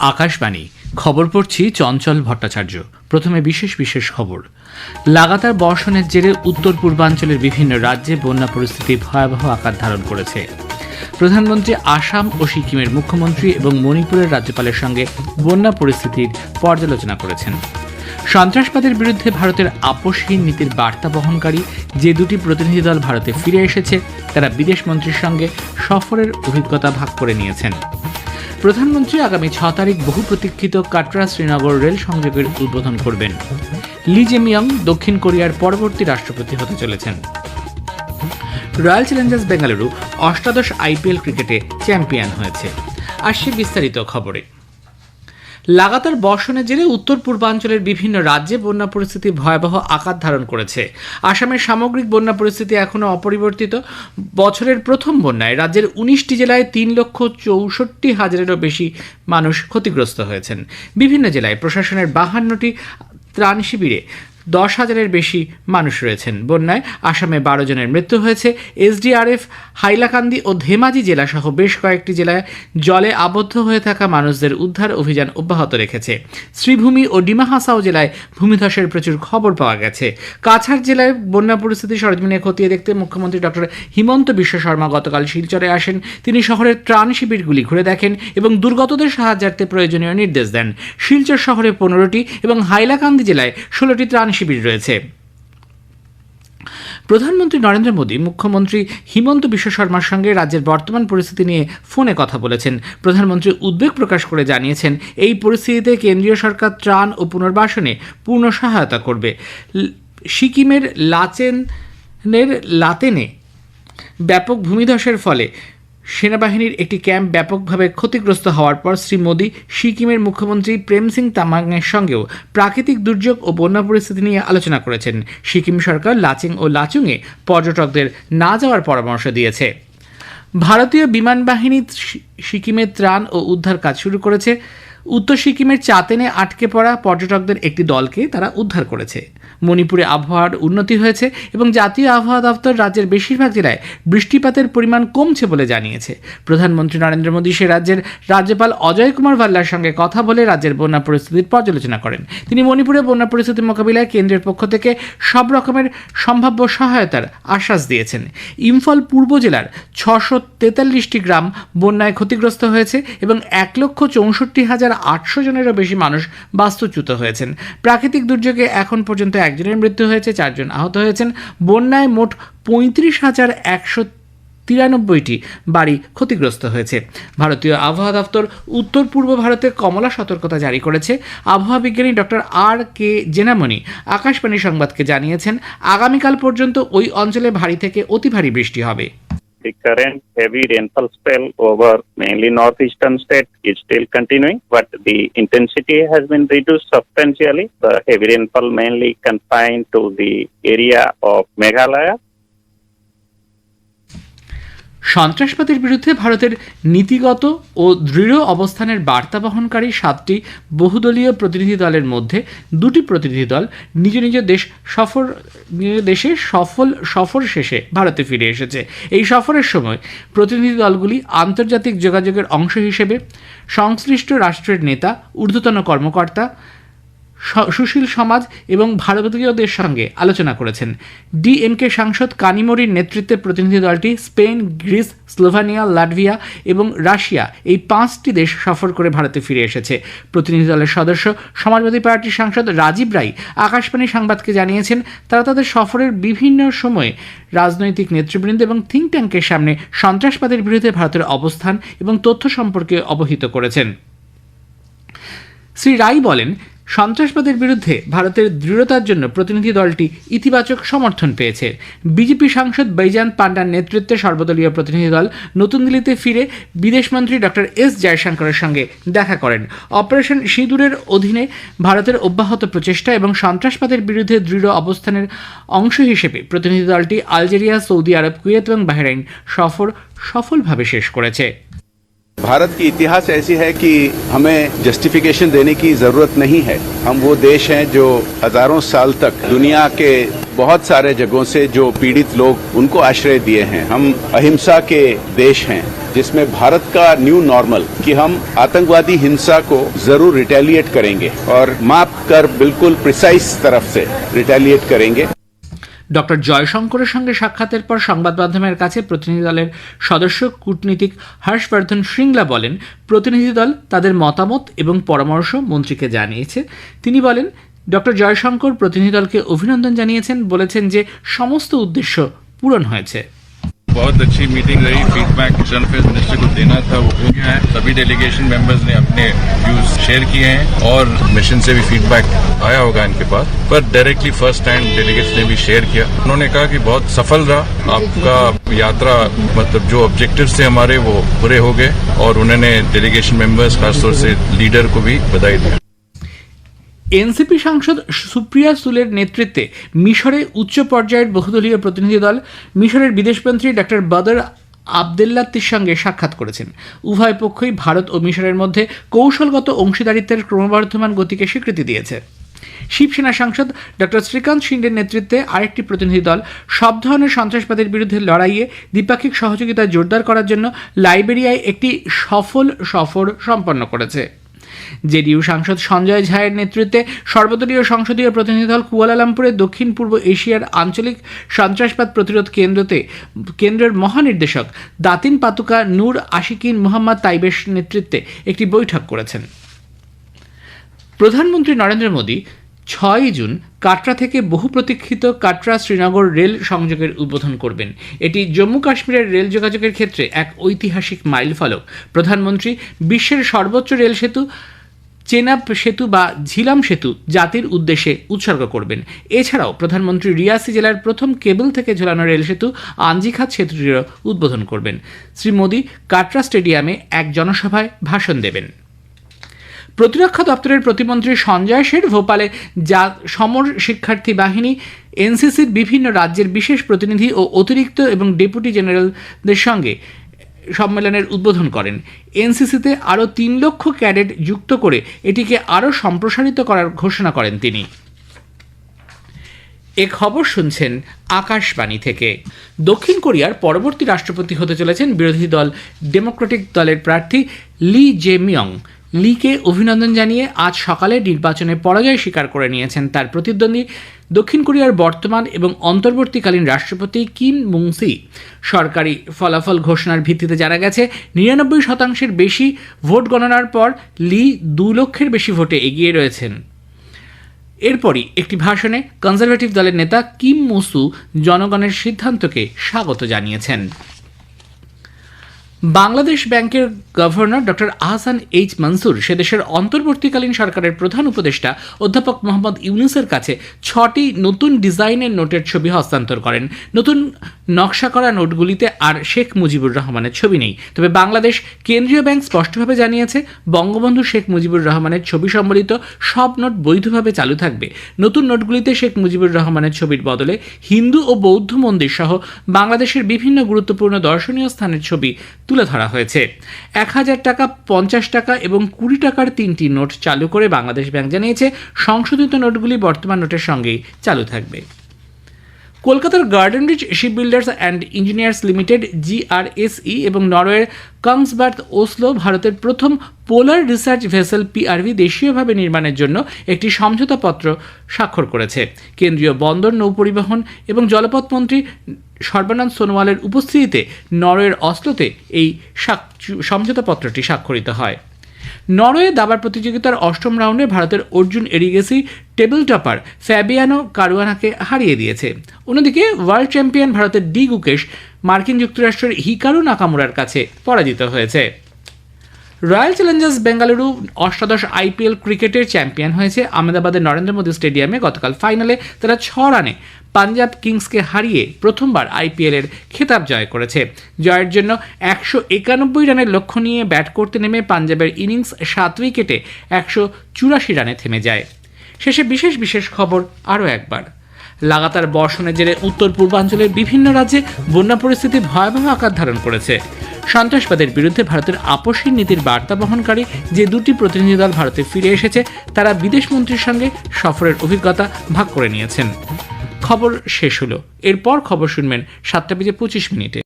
আকাশবাণী। খবর পড়ছি চঞ্চল ভট্টাচার্য। প্রথমে বিশেষ বিশেষ খবর। লাগাতার বর্ষণের জেরে উত্তর পূর্বাঞ্চলের বিভিন্ন রাজ্যে বন্যা পরিস্থিতি ভয়াবহ আকার ধারণ করেছে। প্রধানমন্ত্রী আসাম ও সিকিমের মুখ্যমন্ত্রী এবং মণিপুরের রাজ্যপালের সঙ্গে বন্যা পরিস্থিতির পর্যালোচনা করেছেন। সন্ত্রাসবাদের বিরুদ্ধে ভারতের আপোষহীন নীতির বার্তা বহনকারী যে দুটি প্রতিনিধি দল ভারতে ফিরে এসেছে, তারা বিদেশ মন্ত্রীর সঙ্গে সফরের অভিজ্ঞতা ভাগ করে নিয়েছেন। প্রধানমন্ত্রী আগামী ছ তারিখ বহু প্রতীক্ষিত কাটরা শ্রীনগর রেল সংযোগের উদ্বোধন করবেন। লি জেমিয়ং দক্ষিণ কোরিয়ার পরবর্তী রাষ্ট্রপতি হতে চলেছেন। রয়্যাল চ্যালেঞ্জার্স বেঙ্গালুরু অষ্টাদশ আইপিএল ক্রিকেটে চ্যাম্পিয়ন হয়েছে। আসছে বিস্তারিত খবরে। লাগাতার বর্ষণের জেরে উত্তর পূর্বাঞ্চলের বিভিন্ন রাজ্যে বন্যা পরিস্থিতি ভয়াবহ আকার ধারণ করেছে। আসামের সামগ্রিক বন্যা পরিস্থিতি এখনও অপরিবর্তিত। বছরের প্রথম বন্যায় রাজ্যের উনিশটি জেলায় তিন লক্ষ চৌষট্টি হাজারেরও বেশি মানুষ ক্ষতিগ্রস্ত হয়েছেন। বিভিন্ন জেলায় প্রশাসনের বাহান্নটি ত্রাণ শিবিরে দশ হাজারের বেশি মানুষ রয়েছেন। বন্যায় আসামে বারো জনের মৃত্যু হয়েছে। এসডিআরএফ, হাইলাকান্দি ও ধেমাজি জেলাসহ বেশ কয়েকটি জেলায় জলে আবদ্ধ হয়ে থাকা মানুষদের উদ্ধার অভিযান অব্যাহত রেখেছে। শ্রীভূমি ও ডিমা হাসাও জেলায় ভূমিধসের প্রচুর খবর পাওয়া গেছে। কাছাড় জেলায় বন্যা পরিস্থিতি সরজমিনে খতিয়ে দেখতে মুখ্যমন্ত্রী ডক্টর হিমন্ত বিশ্ব শর্মা গতকাল শিলচরে আসেন। তিনি শহরের ত্রাণ শিবিরগুলি ঘুরে দেখেন এবং দুর্গতদের সাহায্যার্থে প্রয়োজনীয় নির্দেশ দেন। শিলচর শহরে পনেরোটি এবং হাইলাকান্দি জেলায় ষোলোটি ত্রাণ শিবির রয়েছে। প্রধানমন্ত্রী নরেন্দ্র মোদী, মুখ্যমন্ত্রী হিমন্ত বিশ্ব শর্মার সঙ্গে রাজ্যের বর্তমান পরিস্থিতি নিয়ে ফোনে কথা বলেছেন। প্রধানমন্ত্রী উদ্বেগ প্রকাশ করে জানিয়েছেন, এই পরিস্থিতিতে কেন্দ্রীয় সরকার ত্রাণ ও পুনর্বাসনে পূর্ণ সহায়তা করবে। সিকিমের লাচেনের লাতেনে ব্যাপক ভূমিধসের ফলে সেনাবাহিনীর একটি ক্যাম্প ব্যাপকভাবে ক্ষতিগ্রস্ত হওয়ার পর শ্রী মোদী সিকিমের মুখ্যমন্ত্রী প্রেম সিং তামাংয়ের সঙ্গেও প্রাকৃতিক দুর্যোগ ও বন্যা পরিস্থিতি নিয়ে আলোচনা করেছেন। সিকিম সরকার লাচিং ও লাচুংয়ে পর্যটকদের না যাওয়ার পরামর্শ দিয়েছে। ভারতীয় বিমান বাহিনী সিকিমে ত্রাণ ও উদ্ধার কাজ শুরু করেছে। উত্তর সিকিমের চাতেনে আটকে পড়া পর্যটকদের একটি দলকে তারা উদ্ধার করেছে। মণিপুরে আবহাওয়ার উন্নতি হয়েছে এবং জাতীয় আবহাওয়া দপ্তর রাজ্যের বেশিরভাগ জেলায় বৃষ্টিপাতের পরিমাণ কমছে বলে জানিয়েছে। প্রধানমন্ত্রী নরেন্দ্র মোদী সে রাজ্যের রাজ্যপাল অজয় কুমার ভাল্লার সঙ্গে কথা বলে রাজ্যের বন্যা পরিস্থিতির পর্যালোচনা করেন। তিনি মণিপুরে বন্যা পরিস্থিতি মোকাবিলায় কেন্দ্রের পক্ষ থেকে সব রকমের সম্ভাব্য সহায়তার আশ্বাস দিয়েছেন। ইম্ফল পূর্ব জেলার ছশো তেতাল্লিশটি গ্রাম বন্যায় ক্ষতিগ্রস্ত হয়েছে এবং এক লক্ষ চৌষট্টি হাজার আটশো জনেরও বেশি মানুষ বাস্তুচ্যুত হয়েছেন। প্রাকৃতিক দুর্যোগে এখন পর্যন্ত একজনের মৃত্যু হয়েছে, চারজন আহত হয়েছেন। বন্যায় মোট পঁয়ত্রিশ হাজার একশো তিরানব্বইটি বাড়ি ক্ষতিগ্রস্ত হয়েছে। ভারতীয় আবহাওয়া দপ্তর উত্তর পূর্ব ভারতে কমলা সতর্কতা জারি করেছে। আবহাওয়া বিজ্ঞানী ডক্টর আর কে জেনামণি আকাশবাণী সংবাদকে জানিয়েছেন, আগামীকাল পর্যন্ত ওই অঞ্চলে ভারী থেকে অতি ভারী বৃষ্টি হবে। The current heavy rainfall spell over mainly northeastern state is still continuing, but the intensity has been reduced substantially. The heavy rainfall mainly confined to the area of Meghalaya সন্ত্রাসবাদের বিরুদ্ধে ভারতের নীতিগত ও দৃঢ় অবস্থানের বার্তা বহনকারী সাতটি বহুদলীয় প্রতিনিধি দলের মধ্যে দুটি প্রতিনিধি দল নিজ নিজ দেশ সফর, নিজ দেশে সফল, সফর শেষে ভারতে ফিরে এসেছে। এই সফরের সময় প্রতিনিধি দলগুলি আন্তর্জাতিক যোগাযোগের অংশ হিসেবে সংশ্লিষ্ট রাষ্ট্রের নেতা, ঊর্ধ্বতন কর্মকর্তা সুশীল সমাজ এবং ভারতীয়দের সঙ্গে আলোচনা করেছেন। ডিএমকে সাংসদ কানিমোরির নেতৃত্বে প্রতিনিধি দলটি স্পেন, গ্রিস, স্লোভানিয়া, লাটভিয়া এবং রাশিয়া এই পাঁচটি দেশ সফর করে ভারতে ফিরে এসেছে। প্রতিনিধি দলের সদস্য সমাজবাদী পার্টির সাংসদ রাজীব রাই আকাশবাণী সংবাদকে জানিয়েছেন, তারা তাদের সফরের বিভিন্ন সময়ে রাজনৈতিক নেতৃবৃন্দ এবং থিঙ্ক ট্যাঙ্কের সামনে সন্ত্রাসবাদের বিরুদ্ধে ভারতের অবস্থান এবং তথ্য সম্পর্কে অবহিত করেছেন। শ্রী রাই বলেন সন্ত্রাসবাদের বিরুদ্ধে ভারতের দৃঢ়তার জন্য প্রতিনিধি দলটি ইতিবাচক সমর্থন পেয়েছে। বিজেপি সাংসদ বৈজান পান্ডার নেতৃত্বে সর্বদলীয় প্রতিনিধি দল নতুন দিল্লিতে ফিরে বিদেশমন্ত্রী ডক্টর এস. জয়শঙ্করের সঙ্গে দেখা করেন। অপারেশন সিঁদুরের অধীনে ভারতের অব্যাহত প্রচেষ্টা এবং সন্ত্রাসবাদের বিরুদ্ধে দৃঢ় অবস্থানের অংশ হিসেবে প্রতিনিধি দলটি আলজেরিয়া, সৌদি আরব, কুয়েত এবং বাহরাইন সফর সফলভাবে শেষ করেছে। भारत की इतिहास ऐसी है कि हमें जस्टिफिकेशन देने की ज़रूरत नहीं है। हम वो देश हैं जो हज़ारों साल तक दुनिया के बहुत सारे जगहों से जो पीड़ित लोग उनको आश्रय दिए हैं। हम अहिंसा के देश हैं, जिसमें भारत का न्यू नॉर्मल कि हम आतंकवादी हिंसा को ज़रूर रिटेलिएट करेंगे और माप कर बिल्कुल प्रिसाइज तरफ़ से रिटेलिएट करेंगे। ডক্টর জয়শঙ্করের সঙ্গে সাক্ষাতের পর সংবাদ মাধ্যমের কাছে প্রতিনিধি দলের সদস্য কূটনীতিক হর্ষবর্ধন শৃঙ্গলা বলেন, প্রতিনিধি দল তাদের মতামত এবং পরামর্শ মন্ত্রীকে জানিয়েছে। তিনি বলেন, ডক্টর জয়শঙ্কর প্রতিনিধি দলকে অভিনন্দন জানিয়েছেন, বলেছেন যে সমস্ত উদ্দেশ্য পূরণ হয়েছে। बहुत अच्छी मीटिंग रही। फीडबैक एक्सटर्नल अफेयर्स मिनिस्टर को देना था, वो हो गया है। सभी डेलीगेशन मेंबर्स ने अपने व्यूज़ शेयर किए हैं और मिशन से भी फीडबैक आया होगा इनके पास। पर डायरेक्टली फ़र्स्ट टाइम डेलीगेट्स ने भी शेयर किया। उन्होंने कहा कि बहुत सफल रहा। आपका यात्रा मतलब जो ऑब्जेक्टिव थे हमारे, वो पूरे हो गए और उन्होंने डेलीगेशन मेंबर्स खासतौर से लीडर को भी बधाई दी। এনসিপি সাংসদ সুপ্রিয়া সুলের নেতৃত্বে মিশরে উচ্চ পর্যায়ের বহুদলীয় প্রতিনিধি দল, মিশরের বিদেশমন্ত্রী ডক্টর বদর আবদুল্লাত্তির সঙ্গে সাক্ষাৎ করেছেন। উভয় পক্ষই ভারত ও মিশরের মধ্যে কৌশলগত অংশীদারিত্বের ক্রমবর্ধমান গতিকে স্বীকৃতি দিয়েছে। শিবসেনা সাংসদ ডক্টর শ্রীকান্ত সিন্ডের নেতৃত্বে আরেকটি প্রতিনিধি দল সব ধরনের সন্ত্রাসবাদের বিরুদ্ধে লড়াইয়ে দ্বিপাক্ষিক সহযোগিতা জোরদার করার জন্য লাইবেরিয়ায় একটি সফল সফর সম্পন্ন করেছে। জেডিইউ সাংসদ সঞ্জয় ঝায়ের নেতৃত্বে সর্বদলীয় সংসদীয় প্রতিনিধি দল কুয়ালালামপুরের দক্ষিণ পূর্ব এশিয়ার আঞ্চলিক সন্ত্রাসবাদ প্রতিরোধ কেন্দ্রতে, কেন্দ্রের মহানির্দেশক দাতিন পাতুকা নূর আশিকিন মোহাম্মদ তাইবেশ নেতৃত্বে একটি বৈঠক করেছেন। প্রধানমন্ত্রী নরেন্দ্র মোদী ছয়ই জুন কাটরা থেকে বহু প্রতীক্ষিত কাটরা শ্রীনগর রেল সংযোগের উদ্বোধন করবেন। এটি জম্মু কাশ্মীরের রেল যোগাযোগের ক্ষেত্রে এক ঐতিহাসিক মাইলফলক। প্রধানমন্ত্রী বিশ্বের সর্বোচ্চ রেল সেতু, চেনাব সেতু বা ঝিলাম সেতু জাতির উদ্দেশ্যে উৎসর্গ করবেন। এছাড়াও প্রধানমন্ত্রী রিয়াসি জেলার প্রথম কেবল থেকে ঝোলানো রেল সেতু আঞ্জিখাত সেতুটিরও উদ্বোধন করবেন। শ্রী মোদী কাটরা স্টেডিয়ামে এক জনসভায় ভাষণ দেবেন। প্রতিরক্ষা দপ্তরের প্রতিমন্ত্রী সঞ্জয় শেঠ ভোপালে যা সমর শিক্ষার্থী বাহিনী, এনসিসির বিভিন্ন রাজ্যের বিশেষ প্রতিনিধি ও অতিরিক্ত এবং ডেপুটি জেনারেলদের সঙ্গে সম্মেলনের উদ্বোধন করেন। এনসিসিতে আরও তিন লক্ষ ক্যাডেট যুক্ত করে এটিকে আরও সম্প্রসারিত করার ঘোষণা করেন তিনি। এ খবর শুনছেন আকাশবাণী থেকে। দক্ষিণ কোরিয়ার পরবর্তী রাষ্ট্রপতি হতে চলেছেন বিরোধী দল, ডেমোক্রেটিক দলের প্রার্থী লি জে মিয়ং। লিকে অভিনন্দন জানিয়ে আজ সকালে নির্বাচনে পরাজয় স্বীকার করে নিয়েছেন তার প্রতিদ্বন্দ্বী দক্ষিণ কোরিয়ার বর্তমান এবং অন্তর্বর্তীকালীন রাষ্ট্রপতি কিম মুংসি। সরকারি ফলাফল ঘোষণার ভিত্তিতে জানা গেছে, নিরানব্বই শতাংশের বেশি ভোট গণনার পর লি দু লক্ষের বেশি ভোটে এগিয়ে রয়েছেন। এরপরই একটি ভাষণে কনজারভেটিভ দলের নেতা কিম মুসু জনগণের সিদ্ধান্তকে স্বাগত জানিয়েছেন। বাংলাদেশ ব্যাংকের governor doctor Ahsan H Mansur সে দেশের অন্তর্বর্তীকালীন সরকারের প্রধান উপদেষ্টা অধ্যাপক মোহাম্মদ ইউনুসের কাছে ছটি নতুন ডিজাইনের নোটের ছবি হস্তান্তর করেন। নতুন নকশা করা নোটগুলিতে আর শেখ মুজিবুর রহমানের ছবি নেই। তবে বাংলাদেশ কেন্দ্রীয় ব্যাংক স্পষ্টভাবে জানিয়েছে, বঙ্গবন্ধু শেখ মুজিবুর রহমানের ছবি সম্বলিত সব নোট বৈধভাবে চালু থাকবে। নতুন নোটগুলিতে শেখ মুজিবুর রহমানের ছবির বদলে হিন্দু ও বৌদ্ধ মন্দির সহ বাংলাদেশের বিভিন্ন গুরুত্বপূর্ণ দর্শনীয় স্থানের ছবি তুলে ধরা হয়েছে। এক হাজার টাকা, পঞ্চাশ টাকা এবং কুড়ি টাকার তিনটি নোট চালু করে বাংলাদেশ ব্যাংক জানিয়েছে, সংশোধিত নোটগুলি বর্তমান নোটের সঙ্গেই চালু থাকবে। কলকাতার garden reach ship builders and engineers limited GRSE এবং নরওয়ের কংসবার্থ ওসলো ভারতের প্রথম পোলার রিসার্চ ভেসেল পিআরভি দেশীয়ভাবে নির্মাণের জন্য একটি সমঝোতাপত্র স্বাক্ষর করেছে। কেন্দ্রীয় বন্দর, নৌপরিবহন এবং জলপথ মন্ত্রী সর্বানন্দ সোনোয়ালের উপস্থিতিতে নরওয়ের অসলোতে এই সমঝোতাপত্রটি স্বাক্ষরিত হয়। নরওয়ে দাবার প্রতিযোগিতার অষ্টম রাউন্ডে ভারতের Arjun Erigaisi table topper Fabiano কারুয়ানাকে হারিয়ে দিয়েছে। অন্যদিকে ওয়ার্ল্ড চ্যাম্পিয়ন ভারতের ডি গুকেশ মার্কিন যুক্তরাষ্ট্রের হিকারু নাকামুরার কাছে পরাজিত হয়েছে। রয়্যাল চ্যালেঞ্জার্স বেঙ্গালুরু অষ্টাদশ আইপিএল ক্রিকেটের চ্যাম্পিয়ন হয়েছে আহমেদাবাদের নরেন্দ্র মোদী স্টেডিয়ামে গতকাল ফাইনালে তারা ছ রানে পাঞ্জাব কিংসকে হারিয়ে প্রথমবার আইপিএলের খেতাব জয় করেছে। জয়ের জন্য একশো একানব্বই রানের লক্ষ্য নিয়ে ব্যাট করতে নেমে পাঞ্জাবের ইনিংস সাত উইকেটে একশো চুরাশি রানে থেমে যায়। শেষে বিশেষ বিশেষ খবর আরও একবার। লাগাতার বর্ষণের জেরে উত্তর পূর্বাঞ্চলের বিভিন্ন রাজ্যে বন্যা পরিস্থিতি ভয়াবহ আকার ধারণ করেছে। সন্ত্রাসবাদের বিরুদ্ধে ভারতের আপসহীন নীতির বার্তা বহনকারী যে দুটি প্রতিনিধি দল ভারতে ফিরে এসেছে, তারা বিদেশ মন্ত্রীর সঙ্গে সফরের অভিজ্ঞতা ভাগ করে নিয়েছেন। খবর শেষ হলো। এরপর খবর শুনবেন সাতটা বেজে পঁচিশ মিনিটে।